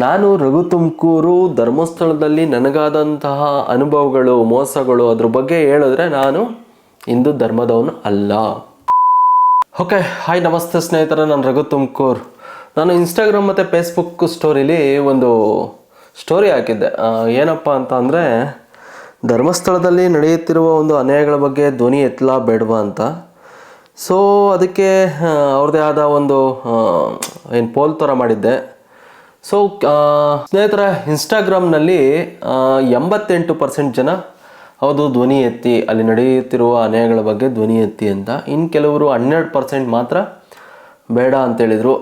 ನಾನು ರಘು ತುಮಕೂರು ಧರ್ಮಸ್ಥಳದಲ್ಲಿ ನನಗಾದಂತಹ ಅನುಭವಗಳು, ಮೋಸಗಳು ಅದ್ರ ಬಗ್ಗೆ ಹೇಳಿದ್ರೆ ನಾನು ಹಿಂದೂ ಧರ್ಮದವನು ಅಲ್ಲ. ಓಕೆ ಹಾಯ್ ನಮಸ್ತೆ ಸ್ನೇಹಿತರೆ, ನಾನು ರಘು ತುಮಕೂರ್ ನಾನು ಇನ್ಸ್ಟಾಗ್ರಾಮ್ ಮತ್ತು ಫೇಸ್ಬುಕ್ ಸ್ಟೋರಿಲಿ ಒಂದು ಸ್ಟೋರಿ ಹಾಕಿದ್ದೆ. ಏನಪ್ಪ ಅಂತ ಅಂದರೆ, ಧರ್ಮಸ್ಥಳದಲ್ಲಿ ನಡೆಯುತ್ತಿರುವ ಒಂದು ಅನ್ಯಾಯಗಳ ಬಗ್ಗೆ ಧ್ವನಿ ಎತ್ತಲ ಬೇಡವಾ ಅಂತ. ಸೊ ಅದಕ್ಕೆ ಅವ್ರದ್ದೇ ಆದ ಒಂದು ಏನು ಪೋಲ್ ಥರ ಮಾಡಿದ್ದೆ. ಸೊ ಸ್ನೇಹಿತರ ಇನ್ಸ್ಟಾಗ್ರಾಮ್ನಲ್ಲಿ ಎಂಬತ್ತೆಂಟು ಪರ್ಸೆಂಟ್ ಜನ ಹೌದು, ಧ್ವನಿ ಎತ್ತಿ, ಅಲ್ಲಿ ನಡೆಯುತ್ತಿರುವ ಅನ್ಯಾಯಗಳ ಬಗ್ಗೆ ಧ್ವನಿ ಎತ್ತಿ ಅಂತ. ಇನ್ನು ಕೆಲವರು ಹನ್ನೆರಡು ಪರ್ಸೆಂಟ್ ಮಾತ್ರ ಬೇಡ ಅಂತೇಳಿದರು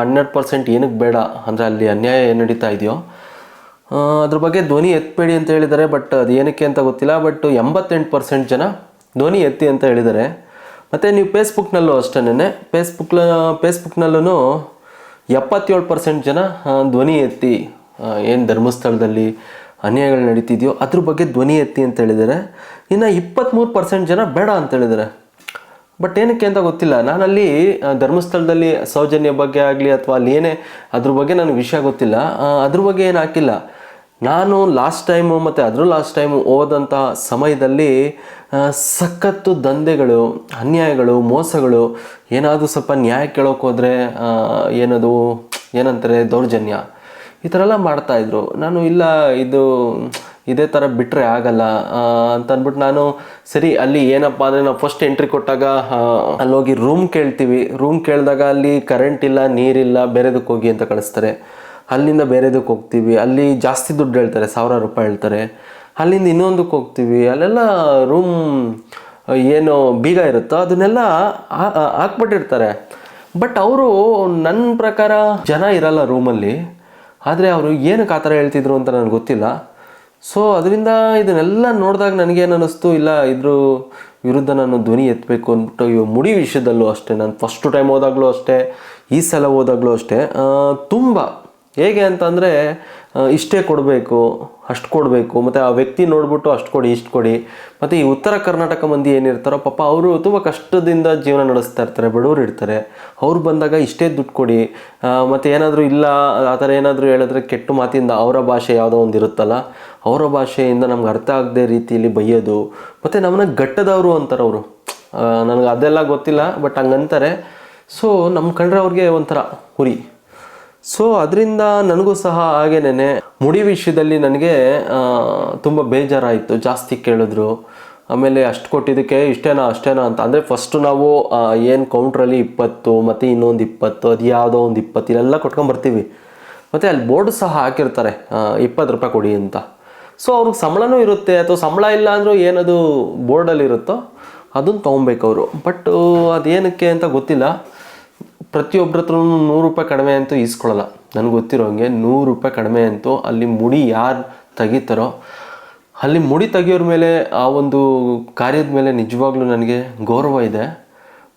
ಹನ್ನೆರಡು ಪರ್ಸೆಂಟ್ ಏನಕ್ಕೆ ಬೇಡ? ಅಂದರೆ ಅಲ್ಲಿ ಅನ್ಯಾಯ ಏನು ನಡೀತಾ ಇದೆಯೋ? ಅದ್ರ ಬಗ್ಗೆ ಧ್ವನಿ ಎತ್ತಬೇಡಿ ಅಂತ ಹೇಳಿದ್ದಾರೆ, ಬಟ್ ಅದು ಏನಕ್ಕೆ ಅಂತ ಗೊತ್ತಿಲ್ಲ. ಬಟ್ ಎಂಬತ್ತೆಂಟು ಪರ್ಸೆಂಟ್ ಜನ ಧ್ವನಿ ಎತ್ತಿ ಅಂತ ಹೇಳಿದ್ದಾರೆ. ಮತ್ತು ನೀವು ಫೇಸ್ಬುಕ್ನಲ್ಲೂ ಅಷ್ಟೇ ಫೇಸ್ಬುಕ್ ಫೇಸ್ಬುಕ್ನಲ್ಲೂ ಎಪ್ಪತ್ತೇಳು ಪರ್ಸೆಂಟ್ ಜನ ಧ್ವನಿ ಎತ್ತಿ ಏನು ಧರ್ಮಸ್ಥಳದಲ್ಲಿ ಅನ್ಯಾಯಗಳು ನಡೀತಿದೆಯೋ ಅದ್ರ ಬಗ್ಗೆ ಧ್ವನಿ ಎತ್ತಿ ಅಂತ ಹೇಳಿದ್ದಾರೆ ಇನ್ನು ಇಪ್ಪತ್ತ್ಮೂರು ಪರ್ಸೆಂಟ್ ಜನ ಬೇಡ ಅಂತ ಹೇಳಿದ್ದಾರೆ ಬಟ್ ಏನಕ್ಕೆ ಅಂತ ಗೊತ್ತಿಲ್ಲ. ನಾನಲ್ಲಿ ಧರ್ಮಸ್ಥಳದಲ್ಲಿ ಸೌಜನ್ಯ ಬಗ್ಗೆ ಆಗಲಿ ಅಥವಾ ಅಲ್ಲಿ ಏನೇ, ಅದ್ರ ಬಗ್ಗೆ ನನಗೆ ವಿಷಯ ಗೊತ್ತಿಲ್ಲ. ಅದ್ರ ಬಗ್ಗೆ ಏನು ಹಾಕಿಲ್ಲ. ನಾನು ಲಾಸ್ಟ್ ಟೈಮು ಮತ್ತು ಅದರ ಲಾಸ್ಟ್ ಟೈಮು ಹೋದಂಥ ಸಮಯದಲ್ಲಿ ಸಖತ್ತು ದಂಧೆಗಳು, ಅನ್ಯಾಯಗಳು, ಮೋಸಗಳು, ಏನಾದರೂ ಸ್ವಲ್ಪ ನ್ಯಾಯ ಕೇಳೋಕೆ ಏನದು, ಏನಂತಾರೆ, ದೌರ್ಜನ್ಯ, ಈ ಥರ ಎಲ್ಲ ಮಾಡ್ತಾಯಿದ್ರು ನಾನು ಇಲ್ಲ, ಇದು ಇದೇ ಥರ ಬಿಟ್ಟರೆ ಆಗಲ್ಲ ಅಂತ ಅಂದ್ಬಿಟ್ಟು ನಾನು ಸರಿ, ಅಲ್ಲಿ ಏನಪ್ಪ ಅಂದರೆ ನಾವು ಫಸ್ಟ್ ಎಂಟ್ರಿ ಕೊಟ್ಟಾಗ ಅಲ್ಲೋಗಿ ರೂಮ್ ಕೇಳ್ತೀವಿ. ರೂಮ್ ಕೇಳಿದಾಗ ಅಲ್ಲಿ ಕರೆಂಟ್ ಇಲ್ಲ, ನೀರಿಲ್ಲ, ಬೇರೆದಕ್ಕೆ ಹೋಗಿ ಅಂತ ಕಳಿಸ್ತಾರೆ. ಅಲ್ಲಿಂದ ಬೇರೆದಕ್ಕೆ ಹೋಗ್ತೀವಿ, ಅಲ್ಲಿ ಜಾಸ್ತಿ ದುಡ್ಡು ಹೇಳ್ತಾರೆ, ಸಾವಿರ ರೂಪಾಯಿ ಹೇಳ್ತಾರೆ. ಅಲ್ಲಿಂದ ಇನ್ನೊಂದಕ್ಕೆ ಹೋಗ್ತೀವಿ, ಅಲ್ಲೆಲ್ಲ ರೂಮ್ ಏನು ಬೀಗ ಇರುತ್ತೋ ಅದನ್ನೆಲ್ಲ ಹಾಕ್ಬಿಟ್ಟಿರ್ತಾರೆ. ಬಟ್ ಅವರು ನನ್ನ ಪ್ರಕಾರ ಜನ ಇರಲ್ಲ ರೂಮಲ್ಲಿ ಆದರೆ ಅವರು ಏನಕ್ಕೆ ಆ ಥರ ಹೇಳ್ತಿದ್ರು ಅಂತ ನನಗೆ ಗೊತ್ತಿಲ್ಲ. ಸೊ ಅದರಿಂದ ಇದನ್ನೆಲ್ಲ ನೋಡಿದಾಗ ನನಗೇನು ಅನ್ನಿಸ್ತು ಇಲ್ಲ, ಇದ್ರ ವಿರುದ್ಧ ನಾನು ಧ್ವನಿ ಎತ್ತಬೇಕು ಅಂದ್ಬಿಟ್ಟು ಇವಾಗ ಮುಡಿ ವಿಷಯದಲ್ಲೂ ಅಷ್ಟೇ, ನಾನು ಫಸ್ಟು ಟೈಮ್ ಹೋದಾಗಲೂ ಅಷ್ಟೇ, ಈ ಸಲ ಹೋದಾಗಲೂ ಅಷ್ಟೇ ತುಂಬ ಹೇಗೆ ಅಂತಂದರೆ ಇಷ್ಟೇ ಕೊಡಬೇಕು, ಅಷ್ಟು ಕೊಡಬೇಕು, ಮತ್ತು ಆ ವ್ಯಕ್ತಿ ನೋಡಿಬಿಟ್ಟು ಅಷ್ಟು ಕೊಡಿ, ಇಷ್ಟು ಕೊಡಿ. ಮತ್ತು ಈ ಉತ್ತರ ಕರ್ನಾಟಕ ಮಂದಿ ಏನಿರ್ತಾರೋ, ಪಾಪ ಅವರು ತುಂಬ ಕಷ್ಟದಿಂದ ಜೀವನ ನಡೆಸ್ತಾ ಇರ್ತಾರೆ, ಬಡವರು ಇರ್ತಾರೆ. ಅವ್ರು ಬಂದಾಗ ಇಷ್ಟೇ ದುಡ್ಡು ಕೊಡಿ. ಮತ್ತು ಏನಾದರೂ ಇಲ್ಲ, ಆ ಥರ ಏನಾದರೂ ಹೇಳಿದ್ರೆ ಕೆಟ್ಟ ಮಾತಿಂದ ಅವರ ಭಾಷೆ ಯಾವುದೋ ಒಂದು ಇರುತ್ತಲ್ಲ, ಅವರ ಭಾಷೆಯಿಂದ ನಮ್ಗೆ ಅರ್ಥ ಆಗದೆ ರೀತಿಯಲ್ಲಿ ಬೈಯೋದು. ಮತ್ತು ನಮ್ಮನ್ನ ಗಟ್ಟದವರು ಅಂತಾರೆ ಅವರು. ನನಗೆ ಅದೆಲ್ಲ ಗೊತ್ತಿಲ್ಲ, ಬಟ್ ಹಂಗಂತಾರೆ. ಸೊ ನಮ್ಮ ಕಂಡ್ರೆ ಅವ್ರಿಗೆ ಒಂಥರ ಹುರಿ ಸೊ ಅದರಿಂದ ನನಗೂ ಸಹ ಹಾಗೇನೆ ಮುಡಿ ವಿಷಯದಲ್ಲಿ ನನಗೆ ತುಂಬ ಬೇಜಾರಾಯಿತು. ಜಾಸ್ತಿ ಕೇಳಿದ್ರು. ಆಮೇಲೆ ಅಷ್ಟು ಕೊಟ್ಟಿದ್ದಕ್ಕೆ ಇಷ್ಟೇನಾ, ಅಷ್ಟೇನಾ ಅಂತ. ಅಂದರೆ ಫಸ್ಟು ನಾವು ಏನು ಕೌಂಟ್ರಲ್ಲಿ ಇಪ್ಪತ್ತು, ಮತ್ತು ಇನ್ನೊಂದು ಇಪ್ಪತ್ತು, ಅದು ಯಾವುದೋ ಒಂದು ಇಪ್ಪತ್ತು, ಇಲ್ಲೆಲ್ಲ ಕೊಟ್ಕೊಂಬರ್ತೀವಿ ಮತ್ತು ಅಲ್ಲಿ ಬೋರ್ಡ್ ಸಹ ಹಾಕಿರ್ತಾರೆ ಇಪ್ಪತ್ತು ರೂಪಾಯಿ ಕೊಡಿ ಅಂತ. ಸೊ ಅವ್ರಿಗೆ ಸಂಬಳನೂ ಇರುತ್ತೆ. ಅಥವಾ ಸಂಬಳ ಇಲ್ಲ ಅಂದರೂ ಏನದು ಬೋರ್ಡಲ್ಲಿ ಇರುತ್ತೋ ಅದನ್ನು ತೊಗೊಬೇಕು ಅವರು ಬಟ್ ಅದೇನಕ್ಕೆ ಅಂತ ಗೊತ್ತಿಲ್ಲ. ಪ್ರತಿಯೊಬ್ಬರ ಹತ್ರನೂ ನೂರು ರೂಪಾಯಿ ಕಡಿಮೆ ಅಂತೂ ಈಸ್ಕೊಳ್ಳಲ್ಲ. ನನಗೆ ಗೊತ್ತಿರೋ ಹಂಗೆ ನೂರು ರೂಪಾಯಿ ಕಡಿಮೆ ಅಂತೂ ಅಲ್ಲಿ ಮುಡಿ ಯಾರು ತೆಗಿತಾರೋ, ಅಲ್ಲಿ ಮುಡಿ ತೆಗಿಯೋರ ಮೇಲೆ ಆ ಒಂದು ಕಾರ್ಯದ ಮೇಲೆ ನಿಜವಾಗ್ಲೂ ನನಗೆ ಗೌರವ ಇದೆ.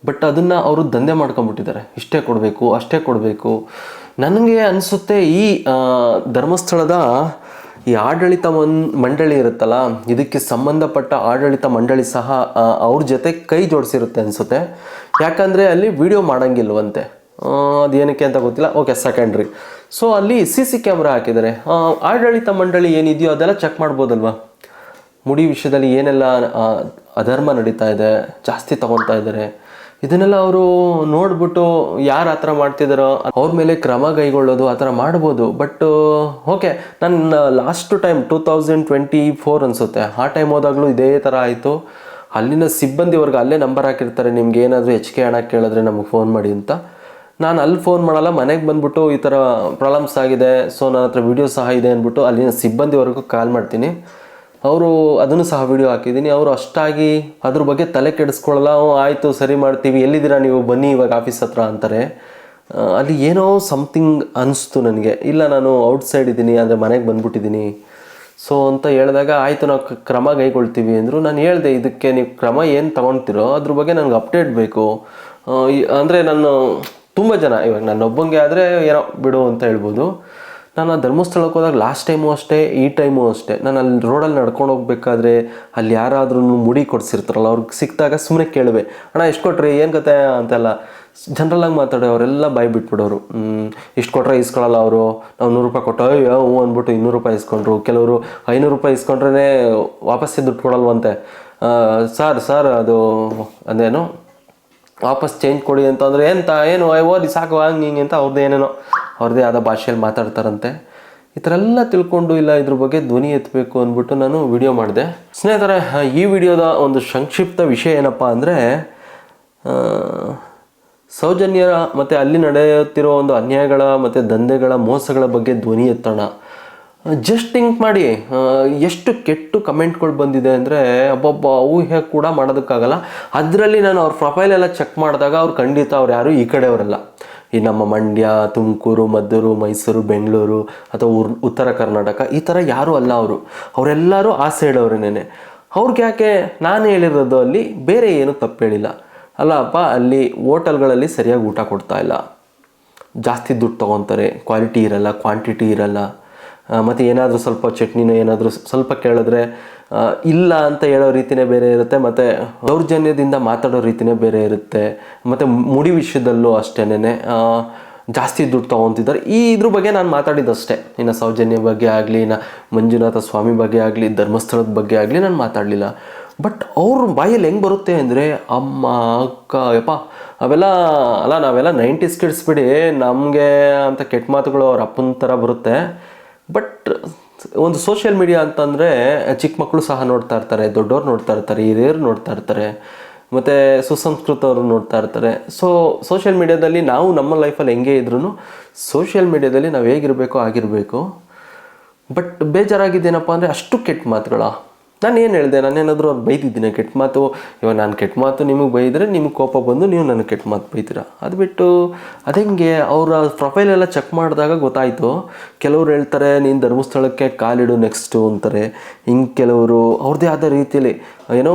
ಬಟ್ ಅದನ್ನು ಅವರು ದಂಧೆ ಮಾಡ್ಕೊಂಬಿಟ್ಟಿದ್ದಾರೆ ಇಷ್ಟೇ ಕೊಡಬೇಕು, ಅಷ್ಟೇ ಕೊಡಬೇಕು. ನನಗೆ ಅನಿಸುತ್ತೆ ಈ ಧರ್ಮಸ್ಥಳದ ಈ ಆಡಳಿತ ಮಂಡಳಿ ಇರುತ್ತಲ್ಲ, ಇದಕ್ಕೆ ಸಂಬಂಧಪಟ್ಟ ಆಡಳಿತ ಮಂಡಳಿ ಸಹ ಅವ್ರ ಜೊತೆ ಕೈ ಜೋಡಿಸಿರುತ್ತೆ ಅನಿಸುತ್ತೆ. ಯಾಕಂದರೆ ಅಲ್ಲಿ ವಿಡಿಯೋ ಮಾಡೋಂಗಿಲ್ವಂತೆ. ಅದೇನಕ್ಕೆ ಅಂತ ಗೊತ್ತಿಲ್ಲ. ಓಕೆ ಸೆಕೆಂಡ್ರಿ ಸೊ ಅಲ್ಲಿ ಸಿ ಸಿ ಕ್ಯಾಮ್ರಾ ಹಾಕಿದ್ದಾರೆ. ಆಡಳಿತ ಮಂಡಳಿ ಏನಿದೆಯೋ ಅದೆಲ್ಲ ಚೆಕ್ ಮಾಡ್ಬೋದಲ್ವಾ? ಮುಡಿ ವಿಷಯದಲ್ಲಿ ಏನೆಲ್ಲ ಅಧರ್ಮ ನಡೀತಾ ಇದೆ, ಜಾಸ್ತಿ ತಗೊಳ್ತಾ ಇದ್ದಾರೆ ಇದನ್ನೆಲ್ಲ ಅವರು ನೋಡ್ಬಿಟ್ಟು ಯಾರು ಆ ಥರ ಮಾಡ್ತಿದ್ದಾರೋ ಅವ್ರ ಮೇಲೆ ಕ್ರಮ ಕೈಗೊಳ್ಳೋದು ಆ ಥರ ಮಾಡ್ಬೋದು ಬಟ್ ಓಕೆ ನನ್ನ last time two thousand twenty four ಅನಿಸುತ್ತೆ. ಆ ಟೈಮ್ ಹೋದಾಗಲೂ ಇದೇ ಥರ ಆಯಿತು. ಅಲ್ಲಿನ ಸಿಬ್ಬಂದಿವರೆಗೆ ಅಲ್ಲೇ ನಂಬರ್ ಹಾಕಿರ್ತಾರೆ, ನಿಮ್ಗೆ ಏನಾದರೂ ಹೆಚ್ಚಿಗೆ ಹಣ ಕೇಳಿದ್ರೆ ನಮಗೆ ಫೋನ್ ಮಾಡಿ ಅಂತ. ನಾನು ಅಲ್ಲಿ ಫೋನ್ ಮಾಡಲ್ಲ, ಮನೆಗೆ ಬಂದ್ಬಿಟ್ಟು ಈ ಥರ ಪ್ರಾಬ್ಲಮ್ಸ್ ಆಗಿದೆ. ಸೊ ನನ್ನ ಹತ್ರ ವೀಡಿಯೋ ಸಹ ಇದೆ ಅಂದ್ಬಿಟ್ಟು ಅಲ್ಲಿನ ಸಿಬ್ಬಂದಿವರೆಗೂ ಕಾಲ್ ಮಾಡ್ತೀನಿ. ಅವರು ಅದನ್ನು ಸಹ ವಿಡಿಯೋ ಹಾಕಿದ್ದೀನಿ. ಅವರು ಅಷ್ಟಾಗಿ ಅದ್ರ ಬಗ್ಗೆ ತಲೆ ಕೆಡಿಸ್ಕೊಳ್ಳಲ್ಲ. ಆಯಿತು, ಸರಿ ಮಾಡ್ತೀವಿ. ಎಲ್ಲಿದ್ದೀರಾ ನೀವು? ಬನ್ನಿ ಇವಾಗ ಆಫೀಸ್ ಹತ್ರ ಅಂತಾರೆ. ಅಲ್ಲಿ ಏನೋ ಸಮಥಿಂಗ್ ಅನಿಸ್ತು ನನಗೆ. ಇಲ್ಲ, ನಾನು ಔಟ್ಸೈಡ್ ಇದ್ದೀನಿ ಅಂದರೆ ಮನೆಗೆ ಬಂದ್ಬಿಟ್ಟಿದ್ದೀನಿ. ಸೊ ಅಂತ ಹೇಳಿದಾಗ, ಆಯಿತು, ನಾವು ಕ್ರಮ ಕೈಗೊಳ್ತೀವಿ ಅಂದರು. ನಾನು ಹೇಳಿದೆ, ಇದಕ್ಕೆ ನೀವು ಕ್ರಮ ಏನು ತೊಗೊಳ್ತಿರೋ ಅದ್ರ ಬಗ್ಗೆ ನನಗೆ ಅಪ್ಡೇಟ್ ಬೇಕು. ಅಂದರೆ ನಾನು ತುಂಬ ಜನ, ಇವಾಗ ನಾನು ಒಬ್ಬಂಗೆ ಆದರೆ ಏನೋ, ಬಿಡು ಅಂತ ಹೇಳ್ಬೋದು. ನಾನು ಧರ್ಮಸ್ಥಳಕ್ಕೆ ಹೋದಾಗ ಲಾಸ್ಟ್ ಟೈಮು ಅಷ್ಟೇ, ಈ ಟೈಮು ಅಷ್ಟೇ. ನಾನು ಅಲ್ಲಿ ರೋಡಲ್ಲಿ ನಡ್ಕೊಂಡು ಹೋಗ್ಬೇಕಾದ್ರೆ ಅಲ್ಲಿ ಯಾರಾದ್ರೂ ಮುಡಿ ಕೊಡಿಸಿರ್ತಾರಲ್ಲ, ಅವ್ರಿಗೆ ಸಿಕ್ಕಿದಾಗ ಸುಮ್ಮನೆ ಕೇಳುವೆ. ಅಣ್ಣ ಎಷ್ಟು ಕೊಟ್ರಿ, ಏನು ಕತೆ? ಅಂತೆಲ್ಲ. ಆಗಿ ಮಾತಾಡೋ ಅವರೆಲ್ಲ ಬಾಯಿ ಬಿಟ್ಬಿಡೋರು. ಇಷ್ಟು ಕೊಟ್ಟರೆ ಇಸ್ಕೊಳ್ಳಲ್ಲ ಅವರು. ನಾವು ನೂರು ರೂಪಾಯಿ ಕೊಟ್ಟು, ಅಯ್ಯೋ, ಹ್ಞೂ ಅಂದ್ಬಿಟ್ಟು ಇನ್ನೂರು ರೂಪಾಯಿ ಇಸ್ಕೊಂಡ್ರು. ಕೆಲವರು ಐನೂರು ರೂಪಾಯಿ ಇಸ್ಕೊಂಡ್ರೇ ವಾಪಸ್ಸೇ ದುಡ್ಡು ಕೊಡಲ್ವಂತೆ ಸರ್ ಸರ್, ಅದು, ಅದೇನು? ವಾಪಸ್ ಚೇಂಜ್ ಕೊಡಿ ಅಂತಂದ್ರೆ ಎಂತ, ಏನು, ಓದಿ ಸಾಕು, ಹಂಗೆ, ಹಿಂಗೆ ಅಂತ ಅವ್ರದ್ದು ಏನೇನೋ. ಅವ್ರದ್ದೇ ಆದ ಭಾಷೆಯಲ್ಲಿ ಮಾತಾಡ್ತಾರಂತೆ. ಈ ಥರ ಎಲ್ಲ ತಿಳ್ಕೊಂಡು ಇಲ್ಲ ಇದ್ರ ಬಗ್ಗೆ ಧ್ವನಿ ಎತ್ತಬೇಕು ಅಂದ್ಬಿಟ್ಟು ನಾನು ವಿಡಿಯೋ ಮಾಡಿದೆ. ಸ್ನೇಹಿತರೆ ಈ ವಿಡಿಯೋದ ಒಂದು ಸಂಕ್ಷಿಪ್ತ ವಿಷಯ ಏನಪ್ಪ ಅಂದರೆ ಸೌಜನ್ಯರ ಮತ್ತು ಅಲ್ಲಿ ನಡೆಯುತ್ತಿರೋ ಒಂದು ಅನ್ಯಾಯಗಳ ಮತ್ತು ದಂಧೆಗಳ ಮೋಸಗಳ ಬಗ್ಗೆ ಧ್ವನಿ ಎತ್ತೋಣ. ಜಸ್ಟ್ ಥಿಂಕ್ ಮಾಡಿ ಎಷ್ಟು ಕೆಟ್ಟು ಕಮೆಂಟ್ಗಳು ಬಂದಿದೆ ಅಂದರೆ ಒಬ್ಬೊಬ್ಬ ಊಹೆ ಕೂಡ ಮಾಡೋದಕ್ಕಾಗಲ್ಲ. ಅದರಲ್ಲಿ ನಾನು ಅವ್ರ ಪ್ರೊಫೈಲೆಲ್ಲ ಚೆಕ್ ಮಾಡಿದಾಗ ಅವ್ರು ಖಂಡಿತ ಅವ್ರು ಯಾರು ಈ ಕಡೆಯವರಲ್ಲ. ಈ ನಮ್ಮ ಮಂಡ್ಯ, ತುಮಕೂರು, ಮದ್ದೂರು, ಮೈಸೂರು, ಬೆಂಗಳೂರು ಅಥವಾ ಉತ್ತರ ಕರ್ನಾಟಕ ಈ ಥರ ಯಾರೂ ಅಲ್ಲ ಅವರು. ಅವರೆಲ್ಲರೂ ಆಸೆ ಅವ್ರೇನೆ ಅವ್ರಿಗೆ ಯಾಕೆ ನಾನು ಹೇಳಿರೋದು ಅಲ್ಲಿ ಬೇರೆ ಏನು ತಪ್ಪು ಹೇಳಿಲ್ಲ. ಅಲ್ಲಪ್ಪ, ಅಲ್ಲಿ ಹೋಟೆಲ್ಗಳಲ್ಲಿ ಸರಿಯಾಗಿ ಊಟ ಕೊಡ್ತಾ ಇಲ್ಲ. ಜಾಸ್ತಿ ದುಡ್ಡು ತೊಗೊತಾರೆ. ಕ್ವಾಲಿಟಿ ಇರಲ್ಲ, ಕ್ವಾಂಟಿಟಿ ಇರಲ್ಲ. ಮತ್ತು ಏನಾದರೂ ಸ್ವಲ್ಪ ಚಟ್ನಿನ ಏನಾದರೂ ಸ್ವಲ್ಪ ಕೇಳಿದ್ರೆ ಇಲ್ಲ ಅಂತ ಹೇಳೋ ರೀತಿನೇ ಬೇರೆ ಇರುತ್ತೆ, ಮತ್ತು ದೌರ್ಜನ್ಯದಿಂದ ಮಾತಾಡೋ ರೀತಿನೇ ಬೇರೆ ಇರುತ್ತೆ, ಮತ್ತು ಮುಡಿ ವಿಷಯದಲ್ಲೂ ಅಷ್ಟೇನೆ ಜಾಸ್ತಿ ದುಡ್ಡು ತೊಗೊತಿದ್ದಾರೆ. ಈ ಇದ್ರ ಬಗ್ಗೆ ನಾನು ಮಾತಾಡಿದ್ದಷ್ಟೇ. ಇನ್ನು ಸೌಜನ್ಯ ಬಗ್ಗೆ ಆಗಲಿ, ಇನ್ನು ಮಂಜುನಾಥ ಸ್ವಾಮಿ ಬಗ್ಗೆ ಆಗಲಿ, ಧರ್ಮಸ್ಥಳದ ಬಗ್ಗೆ ಆಗಲಿ ನಾನು ಮಾತಾಡಲಿಲ್ಲ. ಬಟ್ ಅವ್ರ ಬಾಯಲ್ಲಿ ಹೆಂಗೆ ಬರುತ್ತೆ ಅಂದರೆ, ಅಮ್ಮ, ಅಕ್ಕ, ಯಪ್ಪ, ಅವೆಲ್ಲ, ಅಲ್ಲ ನಾವೆಲ್ಲ ನೈಂಟೀಸ್ ಕಿಡ್ಸ್ ಬಿಡಿ, ನಮಗೆ ಅಂತ ಕೆಟ್ಟ ಮಾತುಗಳು ಅವ್ರ ಅಪ್ಪನ ಥರ ಬರುತ್ತೆ. ಬಟ್ ಒಂದು ಸೋಷಿಯಲ್ ಮೀಡಿಯಾ ಅಂತಂದರೆ, ಚಿಕ್ಕ ಮಕ್ಕಳು ಸಹ ನೋಡ್ತಾ ಇರ್ತಾರೆ, ದೊಡ್ಡವ್ರು ನೋಡ್ತಾ ಇರ್ತಾರೆ, ಹಿರಿಯರು ನೋಡ್ತಾ ಇರ್ತಾರೆ, ಮತ್ತು ಸುಸಂಸ್ಕೃತವರು ನೋಡ್ತಾ ಇರ್ತಾರೆ. ಸೊ ಸೋಷಿಯಲ್ ಮೀಡಿಯಾದಲ್ಲಿ ನಾವು ನಮ್ಮ ಲೈಫಲ್ಲಿ ಹೆಂಗೆ ಇದ್ರೂ ಸೋಷಿಯಲ್ ಮೀಡಿಯಾದಲ್ಲಿ ನಾವು ಹೇಗಿರಬೇಕು, ಆಗಿರಬೇಕು. ಬಟ್ ಬೇಜಾರಾಗಿದ್ದೇನಪ್ಪ ಅಂದರೆ ಅಷ್ಟು ಕೆಟ್ಟ ಮಾತುಗಳ. ನಾನು ಏನು ಹೇಳಿದೆ? ನಾನೇನಾದರೂ ಅವ್ರು ಬೈದಿದ್ದೀನಿ? ಕೆಟ್ಟ ಮಾತು? ಇವಾಗ ನಾನು ಕೆಟ್ಟ ಮಾತು ನಿಮಗೆ ಬೈದರೆ ನಿಮಗೆ ಕೋಪ ಬಂದು ನೀವು ನನಗೆ ಕೆಟ್ಟ ಮಾತು ಬೈತೀರಾ? ಅದು ಬಿಟ್ಟು ಅದಂಗೆ ಅವರ ಪ್ರೊಫೈಲ್ ಎಲ್ಲ ಚೆಕ್ ಮಾಡಿದಾಗ ಗೊತ್ತಾಯಿತು. ಕೆಲವ್ರು ಹೇಳ್ತಾರೆ, ನೀನು ಧರ್ಮಸ್ಥಳಕ್ಕೆ ಕಾಲಿಡು ನೆಕ್ಸ್ಟು ಅಂತಾರೆ. ಹಿಂಗೆ ಕೆಲವರು ಅವ್ರದ್ದೇ ಆದ ರೀತಿಯಲ್ಲಿ ಏನೋ,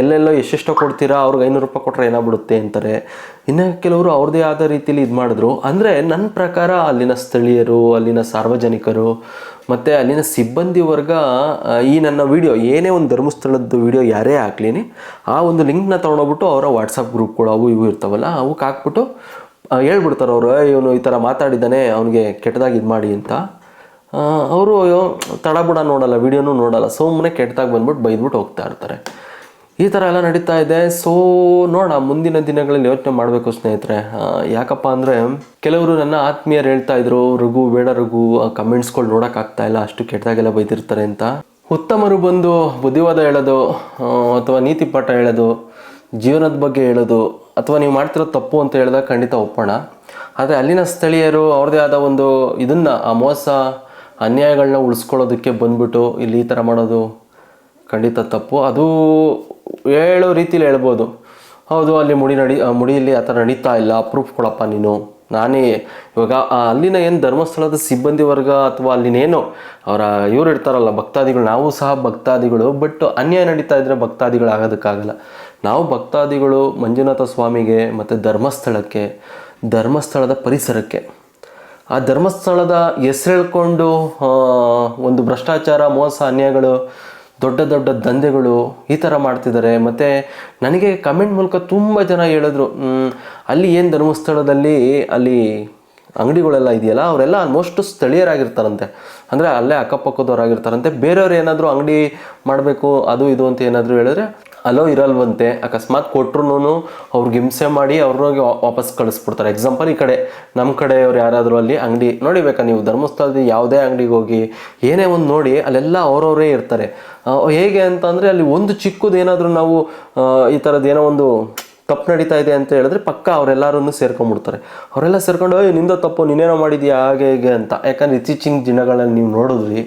ಎಲ್ಲೆಲ್ಲೋ ಎಷ್ಟೆಷ್ಟೋ ಕೊಡ್ತೀರಾ, ಅವ್ರಿಗೆ ಐನೂರು ರೂಪಾಯಿ ಕೊಟ್ಟರೆ ಏನಾಗ್ಬಿಡುತ್ತೆ ಅಂತಾರೆ. ಇನ್ನು ಕೆಲವರು ಅವ್ರದ್ದೇ ಆದ ರೀತಿಯಲ್ಲಿ ಇದು ಮಾಡಿದ್ರು. ಅಂದರೆ ನನ್ನ ಪ್ರಕಾರ ಅಲ್ಲಿನ ಸ್ಥಳೀಯರು, ಅಲ್ಲಿನ ಸಾರ್ವಜನಿಕರು ಮತ್ತು ಅಲ್ಲಿನ ಸಿಬ್ಬಂದಿ ವರ್ಗ ಈ ನನ್ನ ವಿಡಿಯೋ ಏನೇ ಒಂದು ಧರ್ಮಸ್ಥಳದ್ದು ವಿಡಿಯೋ ಯಾರೇ ಹಾಕ್ಲಿನಿ ಆ ಒಂದು ಲಿಂಕ್ನ ತೊಗೊಂಡೋಗ್ಬಿಟ್ಟು ಅವರ ವಾಟ್ಸಪ್ ಗ್ರೂಪ್ಗಳು ಅವು ಇವು ಇರ್ತಾವಲ್ಲ, ಅವಕ್ಕೆ ಹಾಕ್ಬಿಟ್ಟು ಹೇಳ್ಬಿಡ್ತಾರೆ ಅವರು ಇವನು ಈ ಥರ ಮಾತಾಡಿದ್ದಾನೆ ಅವನಿಗೆ ಕೆಟ್ಟದಾಗಿ ಇದು ಮಾಡಿ ಅಂತ. ಅವರು ತಡ ಬುಡ ನೋಡಲ್ಲ ವೀಡಿಯೋನೂ ನೋಡಲ್ಲ ಸುಮ್ಮನೆ ಕೆಟ್ಟದಾಗಿ ಬಂದ್ಬಿಟ್ಟು ಬೈದ್ಬಿಟ್ಟು ಹೋಗ್ತಾ ಇರ್ತಾರೆ. ಈ ಥರ ಎಲ್ಲ ನಡೀತಾ ಇದೆ. ಸೊ ನೋಡೋಣ, ಮುಂದಿನ ದಿನಗಳಲ್ಲಿ ಯೋಚನೆ ಮಾಡಬೇಕು ಸ್ನೇಹಿತರೆ. ಯಾಕಪ್ಪ ಅಂದರೆ ಕೆಲವರು ನನ್ನ ಆತ್ಮೀಯರು ಹೇಳ್ತಾ ಇದ್ರು, ರಘು, ಬೇಡ ರಘು ಕಮೆಂಟ್ಸ್ಗಳು ನೋಡೋಕ್ಕಾಗ್ತಾ ಇಲ್ಲ, ಅಷ್ಟು ಕೆಟ್ಟದಾಗೆಲ್ಲ ಬೈದಿರ್ತಾರೆ ಅಂತ. ಉತ್ತಮರು ಬಂದು ಬುದ್ಧಿವಾದ ಹೇಳೋದು ಅಥವಾ ನೀತಿ ಪಾಠ ಹೇಳೋದು, ಜೀವನದ ಬಗ್ಗೆ ಹೇಳೋದು, ಅಥವಾ ನೀವು ಮಾಡ್ತಿರೋ ತಪ್ಪು ಅಂತ ಹೇಳಿದಾಗ ಖಂಡಿತ ಒಪ್ಪೋಣ. ಆದರೆ ಅಲ್ಲಿನ ಸ್ಥಳೀಯರು ಅವ್ರದ್ದೇ ಆದ ಒಂದು ಇದನ್ನು, ಆ ಮೋಸ ಅನ್ಯಾಯಗಳನ್ನ ಉಳಿಸ್ಕೊಳ್ಳೋದಕ್ಕೆ ಬಂದ್ಬಿಟ್ಟು ಇಲ್ಲಿ ಈ ಥರ ಮಾಡೋದು ಖಂಡಿತ ತಪ್ಪು. ಅದು ಹೇಳೋ ರೀತಿಲಿ ಹೇಳ್ಬೋದು. ಹೌದು, ಅಲ್ಲಿ ಮುಡಿ ನಡಿ ಮುಡಿಯಲ್ಲಿ ಆ ಥರ ನಡೀತಾ ಇಲ್ಲ ಪ್ರೂಫ್ ಕೊಡಪ್ಪ ನೀನು. ನಾನೇ ಇವಾಗ ಅಲ್ಲಿನ ಏನು ಧರ್ಮಸ್ಥಳದ ಸಿಬ್ಬಂದಿ ವರ್ಗ ಅಥವಾ ಅಲ್ಲಿನೇನು ಅವರ, ಇವ್ರು ಇರ್ತಾರಲ್ಲ ಭಕ್ತಾದಿಗಳು, ನಾವು ಸಹ ಭಕ್ತಾದಿಗಳು ಬಟ್ ಅನ್ಯಾಯ ನಡೀತಾ ಇದ್ರೆ ಭಕ್ತಾದಿಗಳಾಗೋದಕ್ಕಾಗಲ್ಲ ನಾವು ಭಕ್ತಾದಿಗಳು ಮಂಜುನಾಥ ಸ್ವಾಮಿಗೆ ಮತ್ತು ಧರ್ಮಸ್ಥಳಕ್ಕೆ, ಧರ್ಮಸ್ಥಳದ ಪರಿಸರಕ್ಕೆ. ಆ ಧರ್ಮಸ್ಥಳದ ಹೆಸರು ಹೇಳ್ಕೊಂಡು ಒಂದು ಭ್ರಷ್ಟಾಚಾರ, ಮೋಸ, ಅನ್ಯಾಯಗಳು ದೊಡ್ಡ ದೊಡ್ಡ ದಂಧೆಗಳು ಈ ಥರ ಮಾಡ್ತಿದ್ದಾರೆ. ಮತ್ತು ನನಗೆ ಕಮೆಂಟ್ ಮೂಲಕ ತುಂಬ ಜನ ಹೇಳಿದ್ರು ಅಲ್ಲಿ ಏನು ಧರ್ಮಸ್ಥಳದಲ್ಲಿ ಅಲ್ಲಿ ಅಂಗಡಿಗಳೆಲ್ಲ ಇದೆಯಲ್ಲ, ಅವರೆಲ್ಲ ಆಲ್ಮೋಸ್ಟ್ ಸ್ಥಳೀಯರಾಗಿರ್ತಾರಂತೆ. ಅಂದರೆ ಅಲ್ಲೇ ಅಕ್ಕಪಕ್ಕದವರಾಗಿರ್ತಾರಂತೆ. ಬೇರೆಯವ್ರು ಏನಾದರೂ ಅಂಗಡಿ ಮಾಡಬೇಕು, ಅದು ಇದು ಅಂತ ಏನಾದರೂ ಹೇಳಿದ್ರೆ ಅಲೋ ಇರಲ್ವಂತೆ. ಅಕಸ್ಮಾತ್ ಕೊಟ್ರು ಅವ್ರಿಗೆ ಹಿಂಸೆ ಮಾಡಿ ಅವ್ರಿಗೆ ವಾಪಸ್ ಕಳಿಸ್ಬಿಡ್ತಾರೆ. ಎಕ್ಸಾಂಪಲ್ ಈ ಕಡೆ ನಮ್ಮ ಕಡೆಯವ್ರು ಯಾರಾದರೂ ಅಲ್ಲಿ ಅಂಗಡಿ ನೋಡಿಬೇಕಾ ನೀವು ಧರ್ಮಸ್ಥಳದ ಯಾವುದೇ ಅಂಗಡಿಗೆ ಹೋಗಿ ಏನೇ ಒಂದು ನೋಡಿ ಅಲ್ಲೆಲ್ಲ ಅವರವರೇ ಇರ್ತಾರೆ. ಹೇಗೆ ಅಂತಂದರೆ ಅಲ್ಲಿ ಒಂದು ಚಿಕ್ಕದು ಏನಾದರೂ ನಾವು ಈ ಥರದ್ದು ಏನೋ ಒಂದು ತಪ್ಪು ನಡೀತಾ ಇದೆ ಅಂತ ಹೇಳಿದ್ರೆ ಪಕ್ಕ ಅವರೆಲ್ಲರೂ ಸೇರ್ಕೊಂಡ್ಬಿಡ್ತಾರೆ. ಅವರೆಲ್ಲ ಸೇರ್ಕೊಂಡು "ಏಯ್, ನಿಂದ ತಪ್ಪು ನೀನೇನೋ ಮಾಡಿದ್ಯಾ? ಹಾಗೆ ಹೀಗೆ ಅಂತ. ಯಾಕಂದ್ರೆ ಇತ್ತೀಚಿನ ದಿನಗಳಲ್ಲಿ ನೀವು ನೋಡಿದ್ರಿ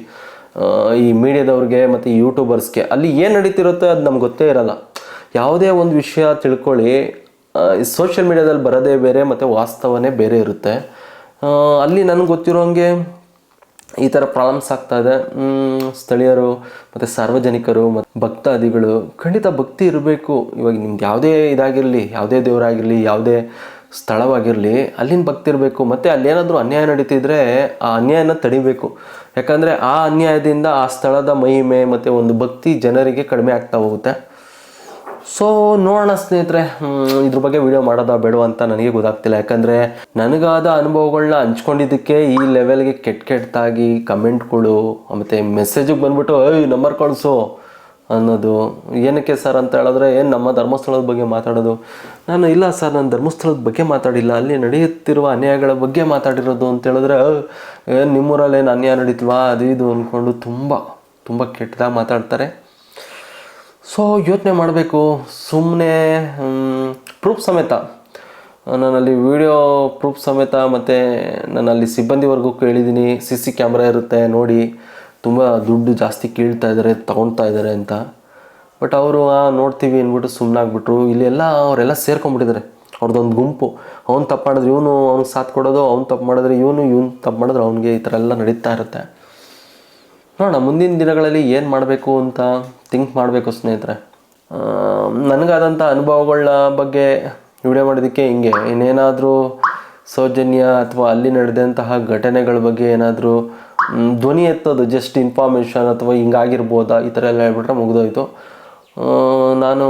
ಈ ಮೀಡಿಯಾದವ್ರಿಗೆ ಮತ್ತು ಯೂಟ್ಯೂಬರ್ಸ್ಗೆ ಅಲ್ಲಿ ಏನು ನಡೀತಿರುತ್ತೆ ಅದು ನಮ್ಗೆ ಗೊತ್ತೇ ಇರಲ್ಲ. ಯಾವುದೇ ಒಂದು ವಿಷಯ ತಿಳ್ಕೊಳ್ಳಿ ಸೋಷಿಯಲ್ ಮೀಡಿಯಾದಲ್ಲಿ ಬರೋದೇ ಬೇರೆ ಮತ್ತು ವಾಸ್ತವನೇ ಬೇರೆ ಇರುತ್ತೆ. ಅಲ್ಲಿ ನನಗೆ ಗೊತ್ತಿರೋಂಗೆ ಈ ಥರ ಪ್ರಾಬ್ಲಮ್ಸ್ ಆಗ್ತಾ ಇದೆ. ಸ್ಥಳೀಯರು ಮತ್ತು ಸಾರ್ವಜನಿಕರು ಮತ್ತು ಭಕ್ತಾದಿಗಳು ಖಂಡಿತ ಭಕ್ತಿ ಇರಬೇಕು. ಇವಾಗ ನಿಮ್ದು ಯಾವುದೇ ಇದಾಗಿರಲಿ, ಯಾವುದೇ ದೇವರಾಗಿರಲಿ, ಯಾವುದೇ ಸ್ಥಳವಾಗಿರಲಿ, ಅಲ್ಲಿನ ಭಕ್ತಿ ಇರಬೇಕು, ಮತ್ತು ಅಲ್ಲೇನಾದರೂ ಅನ್ಯಾಯ ನಡೀತಿದ್ರೆ ಆ ಅನ್ಯಾಯನ ತಡಿಬೇಕು. ಯಾಕಂದರೆ ಆ ಅನ್ಯಾಯದಿಂದ ಆ ಸ್ಥಳದ ಮಹಿಮೆ ಮತ್ತು ಒಂದು ಭಕ್ತಿ ಜನರಿಗೆ ಕಡಿಮೆ ಆಗ್ತಾ ಹೋಗುತ್ತೆ. ಸೊ ನೋಡೋಣ ಸ್ನೇಹಿತರೆ. ಇದ್ರ ಬಗ್ಗೆ ವಿಡಿಯೋ ಮಾಡೋದಾ ಬೇಡವಾ ಅಂತ ನನಗೆ ಗೊತ್ತಾಗ್ತಿಲ್ಲ. ಯಾಕಂದರೆ ನನಗಾದ ಅನುಭವಗಳನ್ನ ಹಂಚ್ಕೊಂಡಿದ್ದಕ್ಕೆ ಈ ಲೆವೆಲ್ಗೆ ಕೆಟ್ಟ ಕೆಟ್ಟದಾಗಿ ಕಮೆಂಟ್ಗಳು ಮತ್ತು ಮೆಸೇಜಿಗೆ ಬಂದ್ಬಿಟ್ಟು, ಏಯ್ ನಂಬರ್ ಕಳಿಸು. ಅನ್ನೋದು, ಏನಕ್ಕೆ ಸರ್ ಅಂತ ಹೇಳಿದ್ರೆ, ಏನು ನಮ್ಮ ಧರ್ಮಸ್ಥಳದ ಬಗ್ಗೆ ಮಾತಾಡೋದು? ನಾನು ಇಲ್ಲ ಸರ್, ನಾನು ಧರ್ಮಸ್ಥಳದ ಬಗ್ಗೆ ಮಾತಾಡಿಲ್ಲ. ಅಲ್ಲಿ ನಡೆಯುತ್ತಿರುವ ಅನ್ಯಾಯಗಳ ಬಗ್ಗೆ ಮಾತಾಡಿರೋದು ಅಂತ ಹೇಳಿದ್ರೆ, ಏನು ನಿಮ್ಮೂರಲ್ಲಿ ಏನು ಅನ್ಯಾಯ ನಡೀತಲ್ವಾ? ಅದು ಇದು ಅಂದ್ಕೊಂಡು ತುಂಬ ತುಂಬ ಕೆಟ್ಟದಾಗಿ ಮಾತಾಡ್ತಾರೆ. ಸೊ ಯೋಚನೆ ಮಾಡಬೇಕು. ಸುಮ್ಮನೆ ಪ್ರೂಫ್ ಸಮೇತ. ನಾನಲ್ಲಿ ವಿಡಿಯೋ ಪ್ರೂಫ್ ಸಮೇತ ಮತ್ತು ನಾನಲ್ಲಿ ಸಿಬ್ಬಂದಿವರೆಗೂ ಕೇಳಿದ್ದೀನಿ. ಸಿ ಸಿ ಕ್ಯಾಮ್ರಾ ಇರುತ್ತೆ, ನೋಡಿ. ತುಂಬ ದುಡ್ಡು ಜಾಸ್ತಿ ಕೀಳ್ತಾ ಇದ್ದಾರೆ ತೊಗೊಳ್ತಾ ಇದ್ದಾರೆ ಅಂತ. ಬಟ್ ಅವರು ನೋಡ್ತೀವಿ, ಅಂದ್ಬಿಟ್ಟು ಸುಮ್ಮನಾಗ್ಬಿಟ್ರು ಇಲ್ಲೆಲ್ಲ ಅವರೆಲ್ಲ ಸೇರ್ಕೊಂಡ್ಬಿಟ್ಟಿದ್ದಾರೆ ಅವ್ರದ್ದೊಂದು ಗುಂಪು. ಅವ್ನು ತಪ್ಪು ಮಾಡಿದ್ರೆ ಇವನು ಅವ್ನಿಗೆ ಸಾಥ್ ಕೊಡೋದು, ಅವ್ನು ತಪ್ಪು ಮಾಡಿದ್ರೆ ಇವನು ಇವ್ನು ತಪ್ಪು ಮಾಡಿದ್ರೆ ಅವ್ನಿಗೆ ಈ ಥರ ಎಲ್ಲ ನಡೀತಾ ಇರುತ್ತೆ. ನೋಡೋಣ, ಮುಂದಿನ ದಿನಗಳಲ್ಲಿ ಏನು ಮಾಡಬೇಕು ಅಂತ ಥಿಂಕ್ ಮಾಡಬೇಕು ಸ್ನೇಹಿತರೆ. ನನಗಾದಂಥ ಅನುಭವಗಳ ಬಗ್ಗೆ ವಿಡಿಯೋ ಮಾಡೋದಕ್ಕೆ ಹಿಂಗೆ. ಇನ್ನೇನಾದರೂ ಸೌಜನ್ಯ ಅಥವಾ ಅಲ್ಲಿ ನಡೆದಂತಹ ಘಟನೆಗಳ ಬಗ್ಗೆ ಏನಾದರೂ ಧ್ವನಿ ಎತ್ತೋದು ಜಸ್ಟ್ ಇನ್ಫಾರ್ಮೇಷನ್ ಅಥವಾ ಹಿಂಗಾಗಿರ್ಬೋದಾ ಈ ಥರ ಎಲ್ಲ ಹೇಳ್ಬಿಟ್ರೆ ಮುಗಿದೋಯ್ತು. ನಾನು